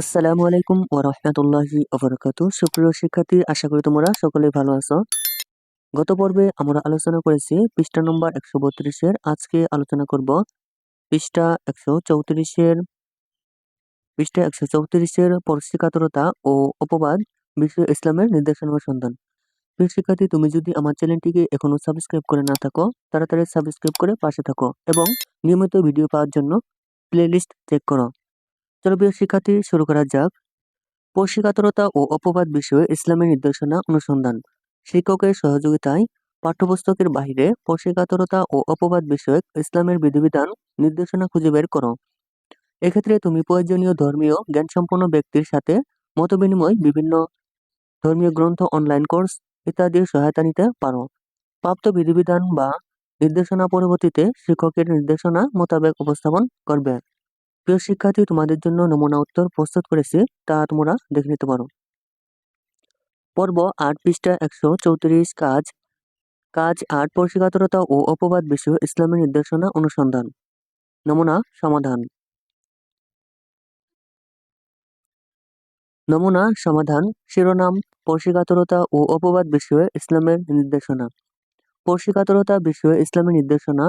আসসালামু আলাইকুম ওয়া রাহমাতুল্লাহি ওয়া বারাকাতুহু সুপ্রিয় শিক্ষার্থী, আশা করি তোমরা সকলেই ভালো আছো। গত পর্বে আমরা আলোচনা করেছি পৃষ্ঠা নম্বর একশো বত্রিশের। আজকে আলোচনা করব পৃষ্ঠা একশো চৌত্রিশের। পৃষ্ঠা একশো চৌত্রিশের পরিষ্কাতরতা ও অপবাদ বিশ্ব ইসলামের নির্দেশনা অনুসন্ধান প্রিয় শিক্ষার্থী, তুমি যদি আমার চ্যানেলটিকে এখনও সাবস্ক্রাইব করে না থাকো, তাড়াতাড়ি সাবস্ক্রাইব করে পাশে থাকো এবং নিয়মিত ভিডিও পাওয়ার জন্য প্লেলিস্ট চেক করো। চলো প্রিয় শিক্ষার্থী, শুরু করা যাক। পরিষ্কাতরতা ও অপবাদ বিষয়ে ইসলামের নির্দেশনা অনুসন্ধান। শিক্ষকের সহযোগিতায় পাঠ্যপুস্তকের বাহিরে পরিষ্কাতরতা ও অপবাদ বিষয়ক ইসলামের বিধিবিধান নির্দেশনা খুঁজে বের করো। এক্ষেত্রে তুমি প্রয়োজনীয় ধর্মীয়, জ্ঞানসম্পন্ন ব্যক্তির সাথে মতবিনিময়, বিভিন্ন ধর্মীয় গ্রন্থ, অনলাইন কোর্স ইত্যাদির সহায়তা নিতে পারো। প্রাপ্ত বিধিবিধান বা নির্দেশনা পরবর্তীতে শিক্ষকের নির্দেশনা মোতাবেক উপস্থাপন করবে। প্রিয় শিক্ষার্থী, তোমাদের জন্য নমুনা উত্তর প্রস্তুত করেছি, তা তোমরা দেখে নিতে পারো। পর্ব আট পৃষ্ঠা একশো চৌত্রিশ, কাজ। কাজ আট পরিষ্কাতরতা ও অপবাদ বিষয় ইসলামের নির্দেশনা অনুসন্ধান। নমুনা, সমাধান। নমুনা, সমাধান। শিরোনাম পরিষ্কাতরতা ও অপবাদ বিষয়ে, ইসলামের নির্দেশনা। পরিষ্কাতরতা বিষয়ে ইসলামের নির্দেশনা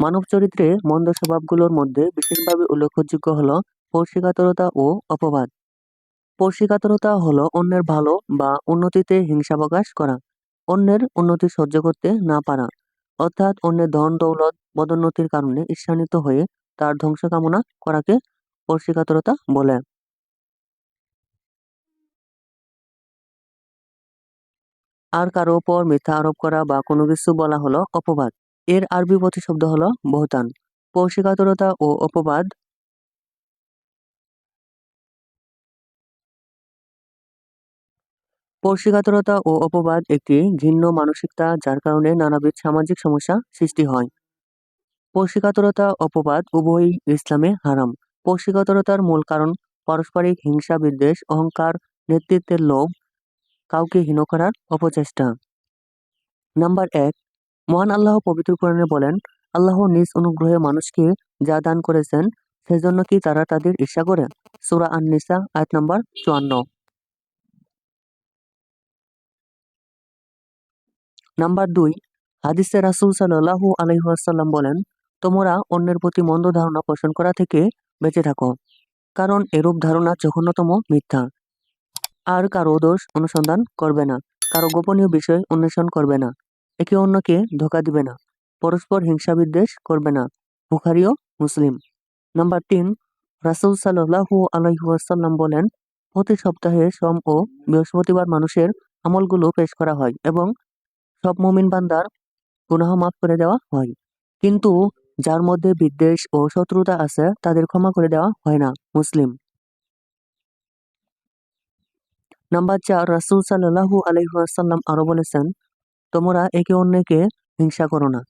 মানব চরিত্রে মন্দ স্বভাবগুলোর মধ্যে বিশেষভাবে উল্লেখযোগ্য হল পরিষ্কাতরতা ও অপবাদ। পরিষ্কাতরতা হলো অন্যের ভালো বা উন্নতিতে হিংসা প্রকাশ করা, অন্যের উন্নতি সহ্য করতে না পারা, অর্থাৎ অন্যের ধন, দৌলত, পদোন্নতির কারণে ঈর্ষান্বিত হয়ে তার ধ্বংস কামনা করাকে পরিষ্কাতরতা বলে। আর কারও উপর মিথ্যা আরোপ করা বা কোনো কিছু বলা হলো অপবাদ। এর আরবি প্রতিশব্দ হলো বহতান। পরিষ্কাতরতা ও অপবাদ। পরিষ্কাতরতা ও অপবাদ একটি ঘিন্ন মানসিকতা, যার কারণে নানাবিধ সামাজিক সমস্যা সৃষ্টি হয়। পরিষ্কাতরতা অপবাদ উভয়ই ইসলামে হারাম। পরিষ্কাতরতার মূল কারণ পারস্পরিক হিংসা, বিদ্বেষ, অহংকার, নেতৃত্বের লোভ, কাউকে হীন করার অপচেষ্টা। নাম্বার এক মহান আল্লাহ পবিত্র কোরআনে বলেন, আল্লাহ নিজ অনুগ্রহে মানুষকে যা দান করেছেন, সেজন্য কি তারা তাদের ঈর্ষা করে? সুরা আন নিসা আয়াত নাম্বার চুয়ান্ন। নাম্বার দুই, হাদিসে রাসুল সাল্লাহু আলহিহাসাল্লাম বলেন, তোমরা অন্যের প্রতি মন্দ ধারণা পোষণ করা থেকে বেঁচে থাকো, কারণ এরূপ ধারণা জঘন্যতম মিথ্যা। আর কারও দোষ অনুসন্ধান করবে না, কারও গোপনীয় বিষয় অন্বেষণ করবে না। একে অন্যকে ধোকা দিবে না। পরস্পর হিংসা বিদ্বেষ করবে না। বুখারিও মুসলিম। নাম্বার তিন, রাসুল সাল্লাহু আলহিহাসাল্লাম বলেন, প্রতি সপ্তাহে সোম ও বৃহস্পতিবার মানুষের আমলগুলো পেশ করা হয় এবং সব মুমিন বান্দার গুনাহ মাফ করে দেওয়া হয়। কিন্তু যার মধ্যে বিদ্বেষ ও শত্রুতা আছে, তাদের ক্ষমা করে দেওয়া হয় না। মুসলিম। নাম্বার চার, রাসুল সাল্লাহু আলহিহাসাল্লাম আরও বলেছেন তোমরা একে অন্যকে হিংসা করো না,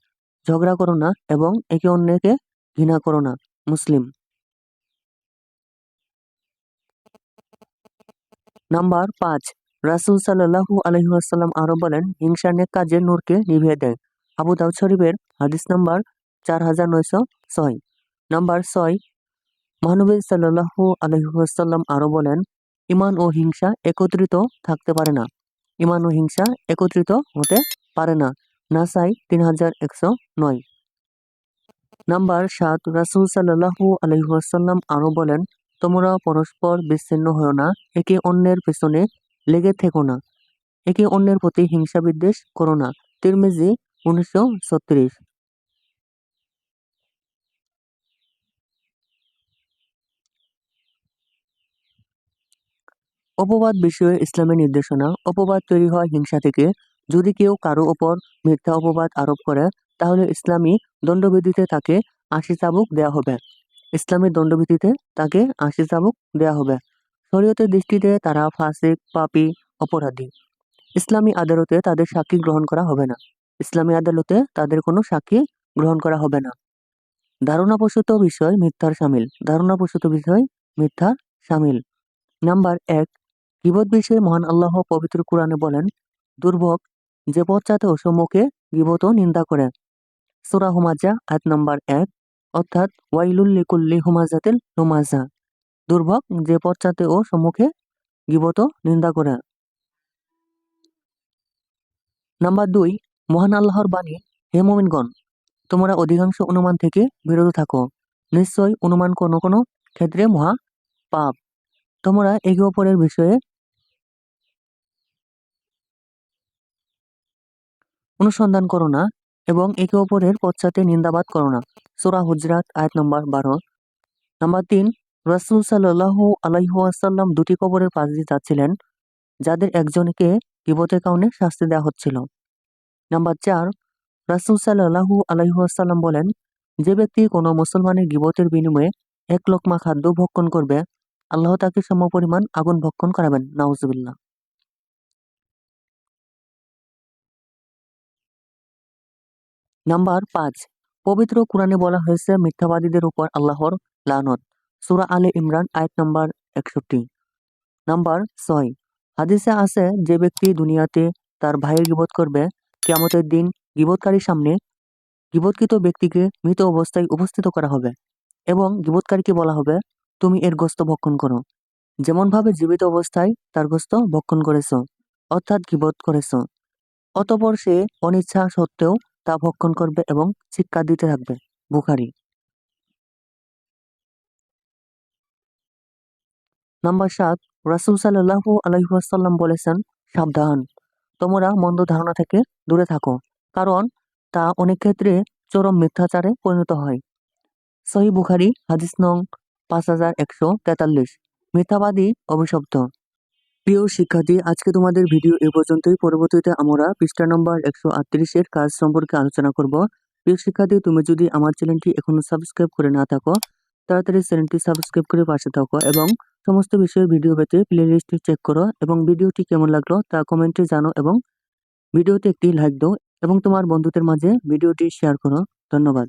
ঝগড়া করো না এবং একে অন্যকে ঘৃণা করো না, মুসলিম। নাম্বার পাঁচ, রাসুল সাল্লাহু আলহিহাসাল্লাম আরও বলেন, হিংসা নেক কাজের নূরকে নিভিয়ে দেয়। আবু দাউদ শরীফের হাদিস নাম্বার চার হাজার নয়শো ছয়। নাম্বার ছয়, মহানবী সাল্লাহু আলহিহাসাল্লাম আরও বলেন, ইমান ও হিংসা একত্রিত থাকতে পারে না। ইমান ও হিংসা একত্রিত হতে পারে না। নাসাই তিন হাজার একশো নয়। নাম্বার সাত, রাসুল সাল্লাহু আলহিহাসাল্লাম আরও বলেন, তোমরা পরস্পর বিচ্ছিন্ন হও না, একে অন্যের পেছনে লেগে থেকো না। একে অন্যের প্রতি হিংসা বিদ্বেষ করো না। তিরমিজি, উনিশশো ছত্রিশ। অপবাদ বিষয়ে ইসলামের নির্দেশনা, অপবাদ তৈরি হয় হিংসা থেকে যদি কেউ কারও ওপর মিথ্যা অপবাদ আরোপ করে, তাহলে ইসলামী দণ্ডবিধিতে তাকে আশি চাবুক দেওয়া হবে। ইসলামী দণ্ডবিধিতে তাকে আশি চাবুক দেওয়া হবে। শরীয়তের দৃষ্টিতে তারা ফাসিক, পাপি, অপরাধী। ইসলামী আদালতে তাদের সাক্ষী গ্রহণ করা হবে না। ইসলামী আদালতে তাদের কোনো সাক্ষী গ্রহণ করা হবে না। ধারণাপ্রসূত বিষয় মিথ্যার সামিল। ধারণাপ্রসূত বিষয় মিথ্যার সামিল। নাম্বার এক গিবত বিষয়ে মহান আল্লাহ পবিত্র কোরআনে বলেন, দুর্ভোগ যে পশ্চাতে অসম্মুখে গিবত নিন্দা করে। সুরা হুমাজা আয়াত নাম্বার এক, অর্থাৎ ওয়াইলুল লিকুল্লি হুমাজাতিল হুমাজা দুর্ভোগ যে পশ্চাতে ও সম্মুখে গিবত নিন্দা করে। নাম্বার দুই, মহান আল্লাহর বাণী, হে মোমিনগণ, তোমরা অধিকাংশ অনুমান থেকে বিরত থাকো। নিশ্চয় অনুমান কোনো কোনো ক্ষেত্রে মহা পাপ। তোমরা একে অপরের বিষয়ে অনুসন্ধান করো না এবং একে অপরের পশ্চাতে নিন্দাবাদ করো না। সোরা হুজরাত, আয়াত নম্বর বারো। নাম্বার তিন, রাসুল সাল্লাহ আলাইহাসাল্লাম দুটি কবরের পাশ দিয়ে যাচ্ছিলেন, যাদের একজনকে বিপদের কারণে শাস্তি দেওয়া হচ্ছিল। নাম্বার চার, রাসুল সাল্লাহু আলাইহাসাল্লাম বলেন, যে ব্যক্তি কোনো মুসলমানের গিবতের বিনিময়ে এক লোকমা খাদ্য ভক্ষণ করবে, আল্লাহ তাকে সমপরিমাণ আগুন ভক্ষণ করাবেন। নাউজুবিল্লাহ। নাম্বার পাঁচ, পবিত্র কোরআনে বলা হয়েছে, মিথ্যাবাদীদের উপর আল্লাহর লানত। সুরা আলে ইমরান, আয়াত নম্বর একষট্টি। নাম্বার ছয়, হাদিসে আছে, যে ব্যক্তি দুনিয়াতে তার ভাইয়ের গিবত করবে কেমতের দিন গিবতকারীর সামনে গিবৎকৃত ব্যক্তিকে মৃত অবস্থায় উপস্থিত করা হবে এবং গিবৎকারীকে বলা হবে, তুমি এর গোস্ত ভক্ষণ করো। যেমনভাবে জীবিত অবস্থায় তার গোস্ত ভক্ষণ করেছ, অর্থাৎ গিবত করেছ। অতপর সে অনিচ্ছা সত্ত্বেও তা ভক্ষণ করবে এবং শিক্ষা দিতে থাকবে। বুখারি। নাম্বার সাত, রাসুল সাল্লাহু আলহিহাসাল্লাম বলেছেন, সাবধান। তোমরা মন্দ ধারণা থেকে দূরে থাকো, কারণ তা অনেক ক্ষেত্রে চরম মিথ্যাচারে পরিণত হয়। সহি বুখারি, হাদিস নং পাঁচ হাজার একশো তেতাল্লিশ। মিথ্যাবাদী অভিশব্দ প্রিয় শিক্ষার্থী, আজকে তোমাদের ভিডিও এ পর্যন্তই। পরবর্তীতে আমরা পৃষ্ঠা নম্বর একশো আটত্রিশের কাজ সম্পর্কে আলোচনা করব। প্রিয় শিক্ষার্থী, তুমি যদি আমার চ্যানেলটি এখনও সাবস্ক্রাইব করে না থাকো, তাড়াতাড়ি চ্যানেলটি সাবস্ক্রাইব করে পাশে থাকো এবং সমস্ত বিষয়ের ভিডিও পেতে প্লে লিস্টটি চেক করো এবং ভিডিওটি কেমন লাগল তা কমেন্টে জানো এবং ভিডিওতে একটি লাইক দাও এবং তোমার বন্ধুদের মাঝে ভিডিওটি শেয়ার করো। ধন্যবাদ।